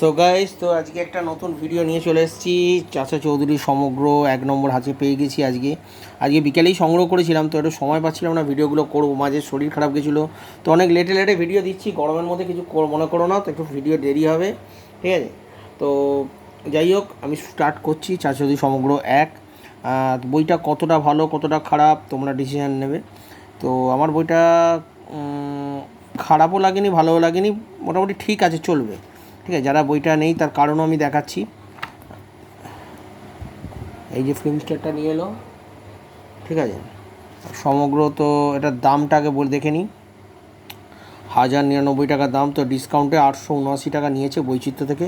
So guys তো আজকে একটা নতুন ভিডিও নিয়ে চলে এসেছি। চাচা চৌধুরী সমগ্র এক নম্বর হাতে পেয়ে গেছি আজকে। আজকে বিকেলেই সংগ্রহ করেছিলাম, তো একটু সময় পাচ্ছিলাম না, ভিডিওগুলো করব। মাঝে শরীর খারাপ গেছিল, তো অনেক লেটে লেটে ভিডিও দিচ্ছি। গরমের মধ্যে কিছু মনে করো না, তো একটু ভিডিও দেরি হবে, ঠিক আছে? তো যাই হোক, আমি স্টার্ট করছি চাচা চৌধুরী সমগ্র এক। বইটা কতটা ভালো, কতটা খারাপ, তোমরা ডিসিশান নেবে। তো আমার বইটা খারাপও লাগেনি, ভালোও লাগেনি, মোটামুটি ঠিক আছে, চলবে। ঠিক আছে, যারা বইটা নেই, তার কারণও আমি দেখাচ্ছি। এই যে ফিল্ম স্টারটা নিয়ে এলো, ঠিক আছে? সমগ্র তো এটার দামটাকে বলে, দেখে নিই। হাজার নিরানব্বই টাকা দাম, তো ডিসকাউন্টে আটশো উনআশি টাকা নিয়েছে বৈচিত্র্য থেকে।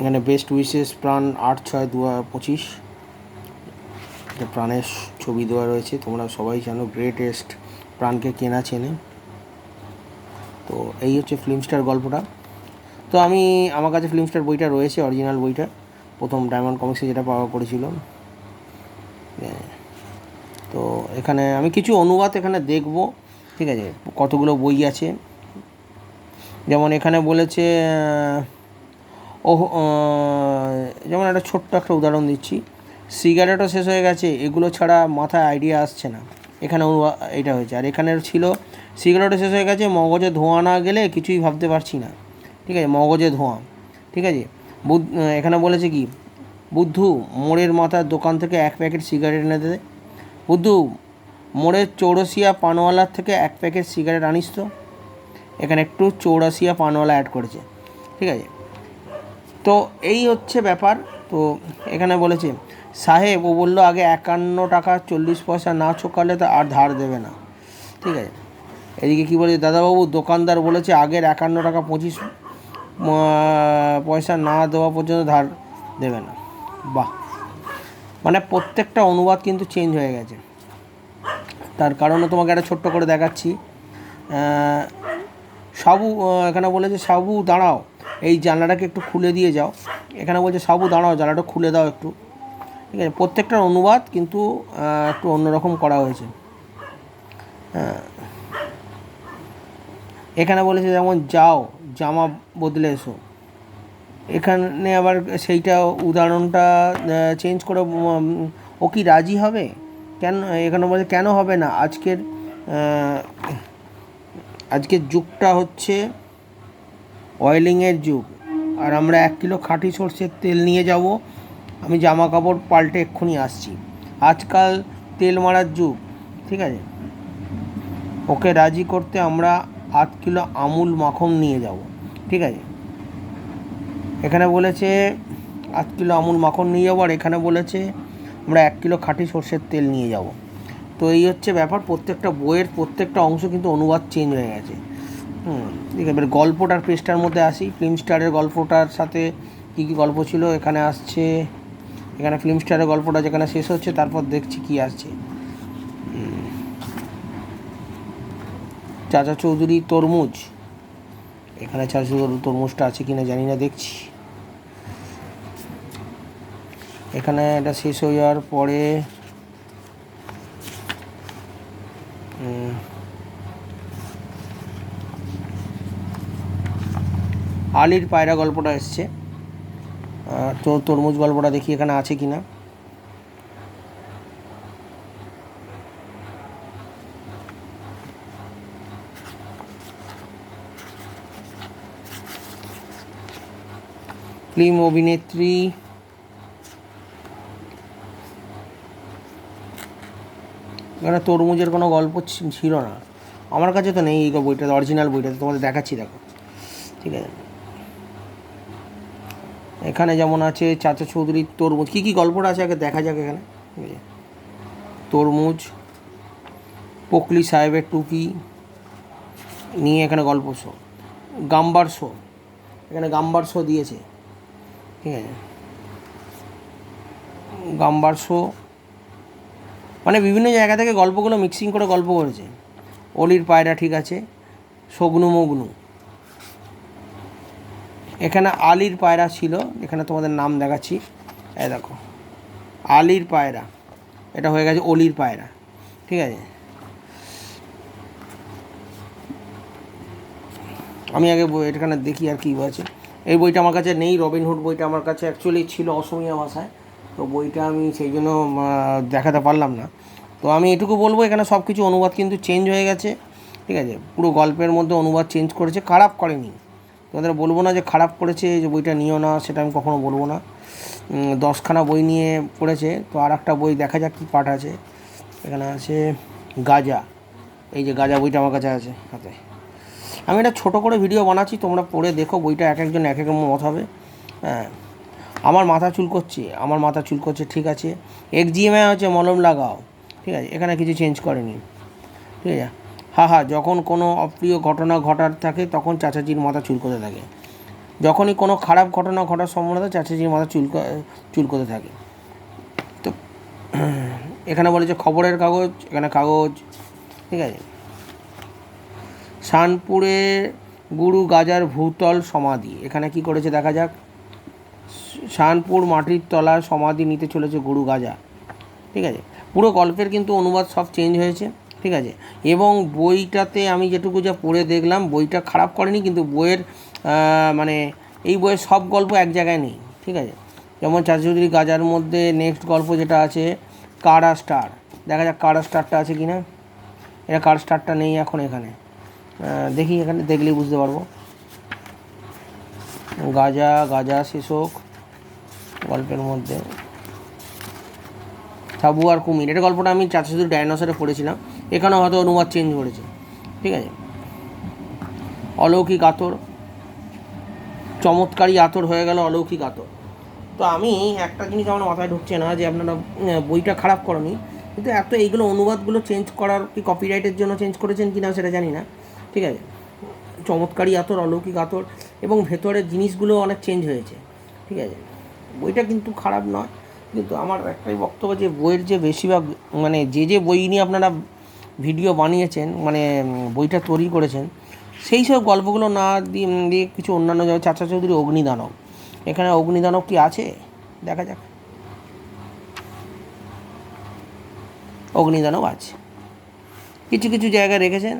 এখানে বেস্ট উইসেস প্রাণ আট ছয় দু পঁচিশ। প্রাণের ছবি দেওয়া রয়েছে, তোমরা সবাই জানো গ্রেটেস্ট প্রাণকে কেনা, চেনে। তো এই হচ্ছে ফিল্মস্টার গল্পটা। তো আমি, আমার কাছে ফিল্মস্টার বইটা রয়েছে অরিজিনাল বইটা। প্রথম ডায়মন্ড কমিক্সে যেটা পাওয়া করেছিল। হ্যাঁ। তো এখানে আমি কিছু অনুবাদ এখানে দেখব, ঠিক আছে? কতগুলো বই আছে। যেমন এখানে বলেছে ওহ যেমন একটা ছোট্ট একটা উদাহরণ দিচ্ছি। সিগারেটও শেষ হয়ে গেছে, এগুলো ছাড়া মাথায় আইডিয়া আসছে না। এখানে এটা হয়েছে। আর এখানে ছিল, সিগারেটও শেষ হয়ে গেছে, মগজে ধোঁয়া না গেলে কিছুই ভাবতে পারছি না। ঠিক আছে? মগজে ধোঁয়া। ঠিক আছে? বুধ, এখানে বলেছে কি? বুদ্ধু, মোড়ের মাথার দোকান থেকে এক প্যাকেট সিগারেট এনে দে। বুদ্ধু, মোড়ের চৌরসিয়া পানওয়ালার থেকে এক প্যাকেট সিগারেট আনিস তো। এখানে একটু চৌরাসিয়া পানওয়ালা অ্যাড করেছে। ঠিক আছে? তো এই হচ্ছে ব্যাপার। তো এখানে বলেছে সাহেব ও বলল, আগে একান্ন টাকা চল্লিশ পয়সা না চোকালে তো আর ধার দেবে না। ঠিক আছে। এদিকে কী বলেছে দাদাবাবু, দোকানদার বলেছে আগের একান্ন টাকা পঁচিশ পয়সা না দেওয়া পর্যন্ত ধার দেবে না। বাহ। মানে প্রত্যেকটা অনুবাদ কিন্তু চেঞ্জ হয়ে গেছে। তার কারণে তোমাকে একটা ছোট্ট করে দেখাচ্ছি। সাবু এখানে বলেছে, সাবু, দাঁড়াও। এই জানলাটাকে একটু খুলে দিয়ে যাও। এখানে বলছে, সাবু, দাঁড়াও, জানলাটা খুলে দাও একটু। ঠিক আছে? প্রত্যেকটার অনুবাদ কিন্তু একটু অন্যরকম করা হয়েছে। হ্যাঁ। এখানে বলেছে যেমন, যাও, জামা বদলে এসো। এখানে আবার সেইটা উদাহরণটা চেঞ্জ করে ও কি রাজি হবে? কেন, এখানে বলে, কেন হবে না? আজকের আজকের যুগটা হচ্ছে অয়েলিংয়ের যুগ। আর আমরা এক কিলো খাঁটি সর্ষের তেল নিয়ে যাব আমি জামা কাপড় পাল্টে এক্ষুনি আসছি। আজকাল তেল মারার যুগ, ঠিক আছে? ওকে রাজি করতে আমরা আধ কিলো আমুল মাখন নিয়ে যাব, ঠিক আছে? এখানে বলেছে, আধ কিলো আমুল মাখন নিয়ে যাব আর এখানে বলেছে, আমরা এক কিলো খাঁটি সর্ষের তেল নিয়ে যাব। তো এই হচ্ছে ব্যাপার, প্রত্যেকটা বইয়ের প্রত্যেকটা অংশ কিন্তু অনুবাদ চেঞ্জ হয়ে গেছে। ঠিক আছে, এবার গল্পটার পেজটার মধ্যে আসি। ফিল্ম স্টারের গল্পটার সাথে কী কী গল্প ছিল? এখানে আসছে এখানে ফিল্ম স্টারের গল্পটা যেখানে শেষ হচ্ছে, তারপর দেখছি কি আসছে। চাচা চৌধুরী তরমুজ। এখানে চাচা চৌধুরী তরমুজটা আছে কিনা জানি না, দেখছি। এখানে এটা শেষ হয়ে যাওয়ার পরে আলির পায়রা গল্পটা এসছে। তো তরমুজ গল্পটা দেখি এখানে আছে কি না ফিল্ম অভিনেত্রী। এখানে তরমুজের কোনো গল্প ছিল না। আমার কাছে তো নেই এই বইটা, অরিজিনাল বইটা, তোমাদের দেখাচ্ছি, দেখো। ঠিক আছে। এখানে যেমন আছে চাচা চৌধুরীর তরমুজ। কী কী গল্পটা আছে? আগে দেখা যাক এখানে। তরমুজ, পকলি সাহেবের টুপি নিয়ে এখানে গল্প শো। গাম্বার শো। এখানে গাম্বার শো দিয়েছে। ঠিক আছে? গাম্বার শো। মানে বিভিন্ন জায়গা থেকে গল্পগুলো মিক্সিং করে গল্প করেছে। অলির পায়রা ঠিক আছে সগ্নু মগ্নু। এখানে আলির পায়রা ছিল, এখানে তোমাদের নাম দেখাচ্ছি। এই দেখো, আলির পায়রা, এটা হয়ে গেছে অলির পায়রা, ঠিক আছে? আমি আগে এখানে দেখি আর কী আছে এই বইটা আমার কাছে নেই রবিনহুড বইটা আমার কাছে অ্যাকচুয়ালি ছিল অসমীয়া ভাষায়, তো বইটা আমি সেই জন্য দেখাতে পারলাম না। তো আমি এটুকু বলব, এখানে সব কিছু অনুবাদ কিন্তু চেঞ্জ হয়ে গেছে, ঠিক আছে? পুরো গল্পের মধ্যে অনুবাদ চেঞ্জ করেছে, খারাপ করেনি। তোমাদের বলব না যে খারাপ করেছে যে বইটা নিও না, সেটা আমি কখনো বলব না। দশখানা বই নিয়ে পড়েছে, তো আর একটা বই দেখা যাক কী পাঠ আছে। এখানে আছে গাজা। এই যে গাজা বইটা আমার কাছে আছে হাতে। আমি এটা ছোটো করে ভিডিও বানাচ্ছি, তোমরা পড়ে দেখো, বইটা এক একজন এক এক মত হবে। হ্যাঁ। আমার মাথা চুল করছে আমার মাথা চুল করছে ঠিক আছে। এক জিএমআই হচ্ছে মলম লাগাও, ঠিক আছে। এখানে কিছু চেঞ্জ করেনি। ঠিক আছে। হা হা, যখন কোনো অপ্রিয় ঘটনা ঘটার থাকে, তখন চাচাজির মাথা চুলকোতে থাকে। যখনই কোনো খারাপ ঘটনা ঘটার সম্ভাবনা চাচাজির মাথা চুলক, চুলকোতে থাকে। তো, এখানে বলেছে খবরের কাগজ, এখানে কাগজ, ঠিক আছে? শানপুরে গুরু গাজার ভূতল সমাধি। এখানে কি করেছে দেখা যাক। শানপুর মাটির তলায় সমাধি নিতে চলেছে গুরু গাজা। ঠিক আছে? পুরো গল্পের কিন্তু অনুবাদ সব চেঞ্জ হয়েছে। ঠিক আছে? এবং বইটাতে আমি যেটুকু যা পড়ে দেখলাম, বইটা খারাপ করেনি, কিন্তু বইয়ের মানে এই বইয়ের সব গল্প এক জায়গায় নেই, ঠিক আছে? যেমন চাচা গাজার মধ্যে নেক্সট গল্প যেটা আছে, কারা স্টার দেখা যাক কারা স্টারটা আছে কি না এটা কার স্টারটা নেই এখন এখানে? দেখি এখানে, দেখলেই বুঝতে পারব। গাজা গাজা শেষক গল্পের মধ্যে। সাবু আর কুমির, এটা গল্পটা আমি চাচা শুধু ডাইনোসরে পড়েছিলাম। এখানেও হয়তো অনুবাদ চেঞ্জ করেছে। ঠিক আছে? অলৌকিক আতর। চমৎকারী আতর হয়ে গেল অলৌকিক আতর। তো আমি একটা জিনিস আমার মাথায় ঢুকছে না যে আপনারা বইটা খারাপ করনি, কিন্তু এত এইগুলো অনুবাদগুলো চেঞ্জ করার কি কপিরাইটের জন্য চেঞ্জ করেছেন কি না সেটা জানি না। ঠিক আছে? চমৎকারী আতর, অলৌকিক আতর এবং ভেতরের জিনিসগুলো অনেক চেঞ্জ হয়েছে। ঠিক আছে? বইটা কিন্তু খারাপ নয়, কিন্তু আমার একটাই বক্তব্য যে বইয়ের যে বেশিরভাগ মানে যে যে বই নিয়ে আপনারা ভিডিও বানিয়েছেন মানে বইটা তৈরি করেছেন, সেই সব গল্পগুলো না দিয়ে দিয়ে কিছু অন্যান্য যেমন চাচা চৌধুরী অগ্নিদানব। এখানে অগ্নিদানব কি আছে? দেখা যাক। অগ্নিদানব আছে। কিছু কিছু জায়গায় রেখেছেন।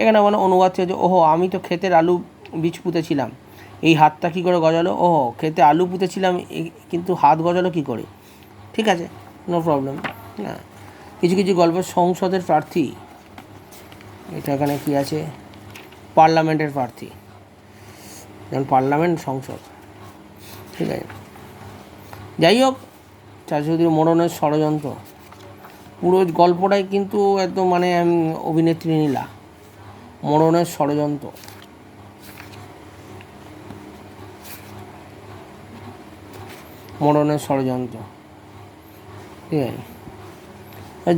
এখানে মানে অনুবাদ যে, ওহো, আমি তো ক্ষেতের আলু বীজ পুঁতেছিলাম। এই হাতটা কী করে গজালো? ওহো খেতে আলু পুঁতেছিলাম কিন্তু হাত গজালো কী করে? ঠিক আছে নো প্রবলেম হ্যাঁ কিছু কিছু গল্প সংসদের প্রার্থী, এটা এখানে কি আছে? পার্লামেন্টের প্রার্থী। যেমন পার্লামেন্ট, সংসদ। ঠিক আছে। যাই হোক চাষুদের মরণের ষড়যন্ত্র। পুরো গল্পটাই কিন্তু একদম মানে আমি অভিনেত্রী নীলা। মরণের ষড়যন্ত্র। মরণের ষড়যন্ত্র। ঠিক আছে।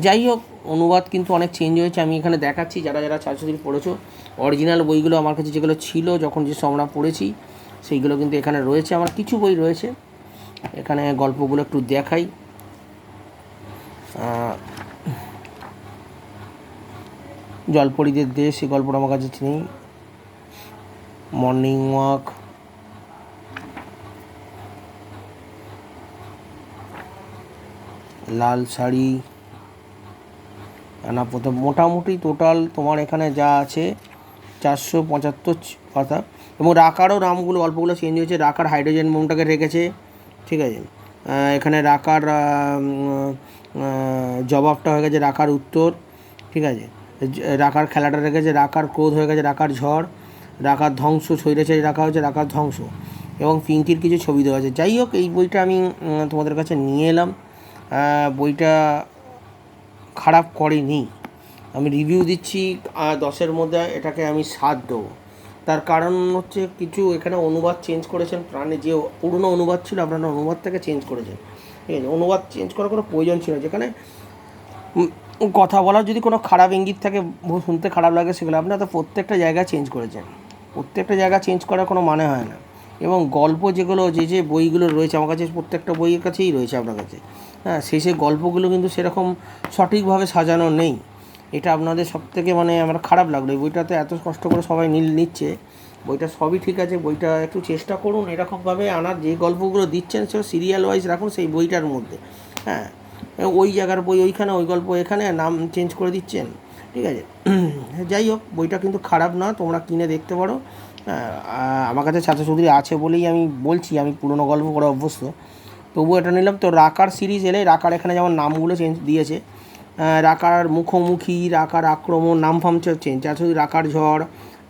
যাই হোক, অনুবাদ কিন্তু অনেক চেঞ্জ হয়েছে। আমি এখানে দেখাচ্ছি, যারা যারা চাষুদির পড়েছো অরিজিনাল বইগুলো আমার কাছে যেগুলো ছিল, যখন যেসব আমরা পড়েছি, সেইগুলো কিন্তু এখানে রয়েছে। আমার কিছু বই রয়েছে। এখানে গল্পগুলো একটু দেখাই। জলপরীদের দেশ, এই গল্পটা আমার কাছে নেই। মর্নিং ওয়াক লাল শাড়ি। না প্রথম মোটামুটি টোটাল তোমার এখানে যা আছে চারশো পঁচাত্তর কথা এবং রাকারও নামগুলো, অল্পগুলো চেঞ্জ হয়েছে। রাকার হাইড্রোজেন মোমটাকে রেখেছে, ঠিক আছে? এখানে রাকার জবাবটা হয়ে গেছে রাকার উত্তর, ঠিক আছে? রাকার খেলাটা রেখেছে রাকার ক্রোধ হয়ে গেছে রাকার ঝড় রাকার ধ্বংস ছৈরেছে রাখা হয়েছে রাকার ধ্বংস, এবং পিঙ্কির কিছু ছবি দেওয়া আছে। যাই হোক, এই বইটা আমি তোমাদের কাছে নিয়ে এলাম। বইটা খারাপ করেনি। আমি রিভিউ দিচ্ছি দশের মধ্যে এটাকে আমি সাত দেবো। তার কারণ হচ্ছে কিছু এখানে অনুবাদ চেঞ্জ করেছেন, প্রাণে যে পুরনো অনুবাদ ছিল, আপনারা অনুবাদটাকে চেঞ্জ করেছেন। ঠিক আছে? অনুবাদ চেঞ্জ করার কোনো প্রয়োজন ছিল যেখানে কথা বলার যদি কোনো খারাপ ইঙ্গিত থাকে, শুনতে খারাপ লাগে, সেগুলো আপনারা তো প্রত্যেকটা জায়গা চেঞ্জ করেছেন। প্রত্যেকটা জায়গা চেঞ্জ করার কোনো মানে হয় না। এবং গল্প যেগুলো, যে যে বইগুলো রয়েছে, আমার কাছে প্রত্যেকটা বইয়ের কাছেই রয়েছে আপনার কাছে। হ্যাঁ সেই সেই গল্পগুলো কিন্তু সেরকম সঠিকভাবে সাজানো নেই। এটা আপনাদের সব থেকে মানে আমার খারাপ লাগল। এই বইটাতে এত কষ্ট করে সবাই নীল নিচ্ছে। বইটা সবই ঠিক আছে। বইটা একটু চেষ্টা করুন এরকমভাবে আনার। যে গল্পগুলো দিচ্ছেন সে সিরিয়াল ওয়াইজ রাখুন সেই বইটার মধ্যে। হ্যাঁ ওই জায়গার বই ওইখানে, ওই গল্প এখানে, নাম চেঞ্জ করে দিচ্ছেন। ঠিক আছে? যাই হোক, বইটা কিন্তু খারাপ না তোমরা কিনে দেখতে পারো। আমার কাছে চাচা চৌধুরী আছে বলেই আমি বলছি, আমি পুরনো গল্প করে অভ্যস্ত। তবুও এটা নিলাম, তো রাকার সিরিজ এলে, রাকার এখানে যেমন নামগুলো চেঞ্জ দিয়েছে রাকার মুখোমুখি, রাকার আক্রমণ, নাম ফাম চেঞ্জ। আছে রাকার ঝড়,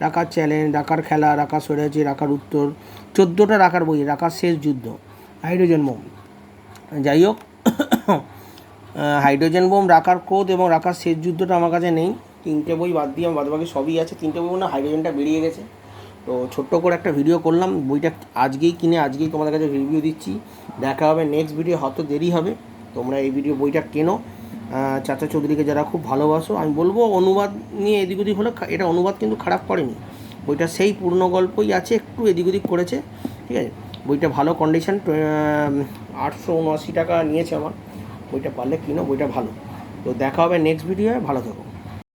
রাকার চ্যালেঞ্জ, রাকার খেলা, রাকার সরেছে রাকার উত্তর, চোদ্দোটা রাকার বই, রাকার শেষ যুদ্ধ, হাইড্রোজেন বোম। যাই হোক হাইড্রোজেন বোম, রাখার কোদ এবং রাখার শেষ যুদ্ধটা আমার কাছে নেই। তিনটে বই বাদ দিয়ে আমার বাদবাকি সবই আছে। তিনটে বই না, হাইড্রোজেনটা বেরিয়ে গেছে। তো ছোট্ট করে একটা ভিডিও করলাম। বইটা আজকেই কিনে, আজকেই তোমাদের কাছে রিভিউ দিচ্ছি। দেখা হবে নেক্সট ভিডিও হয়তো দেরি হবে। তোমরা এই ভিডিও বইটা কেনো। চাচা চৌধুরীকে যারা খুব ভালোবাসো, আমি বলব অনুবাদ নিয়ে এদিক ওদিক হলে এটা অনুবাদ কিন্তু খারাপ করেনি। বইটা সেই পূর্ণ গল্পই আছে, একটু এদিক ওদিক করেছে। ঠিক আছে? বইটা ভালো কন্ডিশন আটশো উনআশি টাকা নিয়েছে আমার। বইটা পারলে কিনো বইটা ভালো। তো দেখা হবে নেক্সট ভিডিও ভালো থাকো।